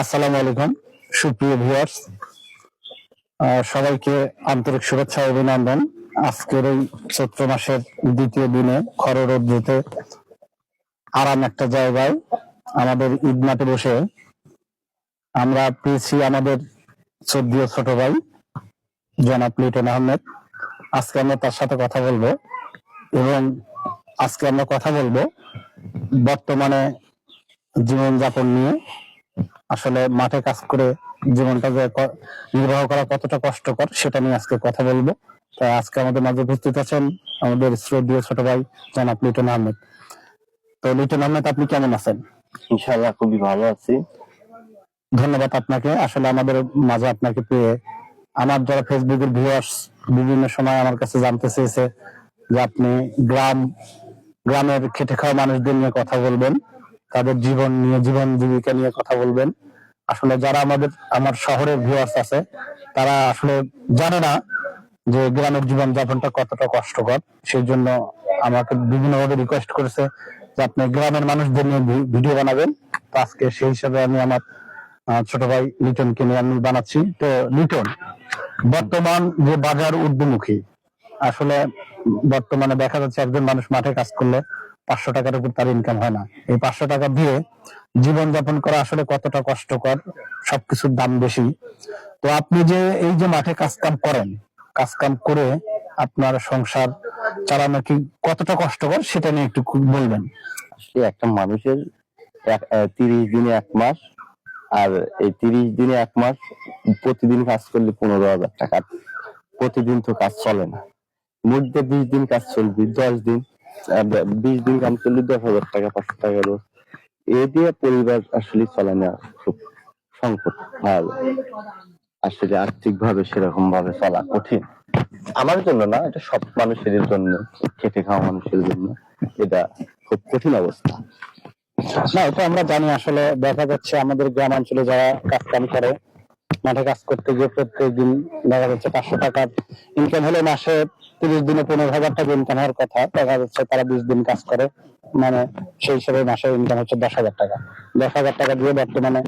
আসসালামু আলাইকুম, সুপ্রিয় ভিউয়ার্স সবাইকে আন্তরিক শুভেচ্ছা অভিনন্দন। আজকের এই চৈত্র মাসের দ্বিতীয় দিনে খররোদ্রুতে আরাম একটা জায়গায় আমাদের ঈদ মাঠে বসে আমরা পেয়েছি আমাদের চোদ্দীয় ছোট ভাই, জনাব লিটন আহমেদ। আজকে আমরা তার সাথে কথা বলব এবং আজকে আমরা কথা বলব বর্তমানে জীবনযাপন নিয়ে আসলে মাঠে কাজ করে জীবনটা যে নির্বাহ করা কতটা কষ্টকর সেটা নিয়ে আজকে কথা বলব। তাই আজকে আমাদের মাঝে উপস্থিত আছেন আমাদের শ্রদ্ধীয় ছোট ভাই জনাব লিটন আহমেদ। তো লিটন আহমেদ আপনি কেমন আছেন? ইনশাল্লাহ খুবই ভালো আছি। ধন্যবাদ আপনাকে। আসলে আমাদের মাঝে আপনাকে পেয়ে আমার যারা ফেসবুকের ভিউয়ার্স বিভিন্ন সময় আমার কাছে জানতে চেয়েছে যে আপনি গ্রাম গ্রামের খেটে খাওয়া মানুষদের নিয়ে কথা বলবেন। তাদের জীবন নিয়ে, জীবন জীবিকা নিয়ে কথা বলবেন। আসলে যারা আমাদের, আমার শহরের ভিউয়ার্স আছে, তারা আসলে জানে না যে গ্রামের জীবন যাপনটা কতটা কষ্টকর। সেই জন্য আমাকে বিভিন্নভাবে রিকোয়েস্ট করেছে যে আপনি গ্রামের মানুষদের নিয়ে ভিডিও বানাবেন। তো আজকে সেই হিসাবে আমি আমার ছোট ভাই লিটনকে নিয়ে আমি বানাচ্ছি। তো লিটন, বর্তমান যে বাজার ঊর্ধ্বমুখী, আসলে বর্তমানে দেখা যাচ্ছে একজন মানুষ মাঠে কাজ করলে পাঁচশো টাকার উপর তার ইনকাম হয় না। এই পাঁচশো টাকা দিয়ে জীবনযাপন করা আসলে কতটা কষ্টকর, সবকিছুর দাম বেশি। তো আপনি যে এই যে মাঠে কাজ কাম করেন কাজ কাম করে আপনার সংসার চালানো কি কতটা কষ্টকর সেটা নিয়ে একটু বলবেন। আসলে একটা মানুষের তিরিশ দিনে এক মাস, আর এই তিরিশ দিনে এক মাস প্রতিদিন কাজ করলে পনেরো হাজার টাকা। প্রতিদিন তো কাজ চলে না। মধ্যে বিশ দিন কাজ চলবে, দশ দিন। বিশ দিন কাজ করলে দশ হাজার টাকা, পাঁচশো টাকা রোজ এ দিয়ে পরিবার আসলে চলে না, খুব সংকট। আর আসলে আর্থিক ভাবে সেরকম ভাবে চলা কঠিন। আমার জন্য না, এটা সব মানুষের জন্য, খেটে খাওয়া মানুষের জন্য, এটা খুব কঠিন অবস্থা। না, এটা আমরা জানি, আসলে দেখা যাচ্ছে আমাদের গ্রামাঞ্চলে যারা কাজ কাম করে, মাঠে কাজ করতে গিয়ে প্রত্যেক দিন দেখা যাচ্ছে পাঁচশো টাকার ইনকাম হলে মাসে তিরিশ দিনে পনেরো হাজার টাকা ইনকাম হওয়ার কথা, দেখা যাচ্ছে তারা বিশ দিন কাজ করে মানে সেই হিসেবে মাসে ইনকাম হচ্ছে দশ হাজার টাকা। দশ হাজার টাকা দিয়ে বর্তমানে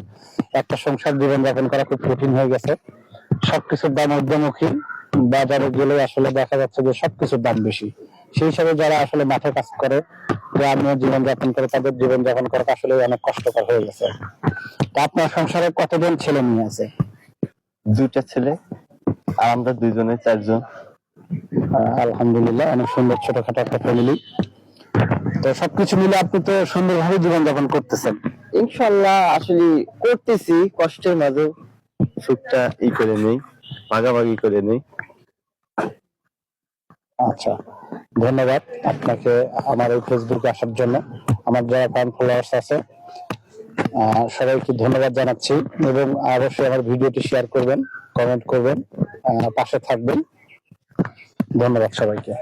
একটা সংসার জীবন যাপন করা খুব কঠিন হয়ে গেছে। সবকিছুর দাম ঊর্ধ্বমুখী, বাজারে গেলে আসলে দেখা যাচ্ছে যে সবকিছুর দাম বেশি। সেই হিসাবে যারা আসলে মাঠে কাজ করে গ্রামীণ জীবন যাপন করে, তাদের জীবনযাপন করা আসলে অনেক কষ্টকর হয়ে গেছে। তা আপনার সংসারে কতজন ছেলে মেয়ে আছে? দুইটা ছেলে, আর আমরা দুইজনে চারজন। আলহামদুলিল্লাহ অনেক সুন্দর ছোটখাটো একটা ফ্যামিলি তো সবকিছু মিলে আপনি তো সুন্দরভাবে জীবন যাপন করতেছেন। ইনশাল্লাহ আসলে করতেছি কষ্টের মাঝে। সুখটা ই করে নেই ভাগাভাগি করে নেই। আচ্ছা ধন্যবাদ আপনাকে আমার এই ফেসবুকে আসার জন্য। আমার যারা ফ্যান ফলোয়ার্স আছে সবাইকে ধন্যবাদ জানাচ্ছি এবং অবশ্যই আমার ভিডিওটি শেয়ার করবেন কমেন্ট করবেন পাশে থাকবেন। ধন্যবাদ সবাইকে।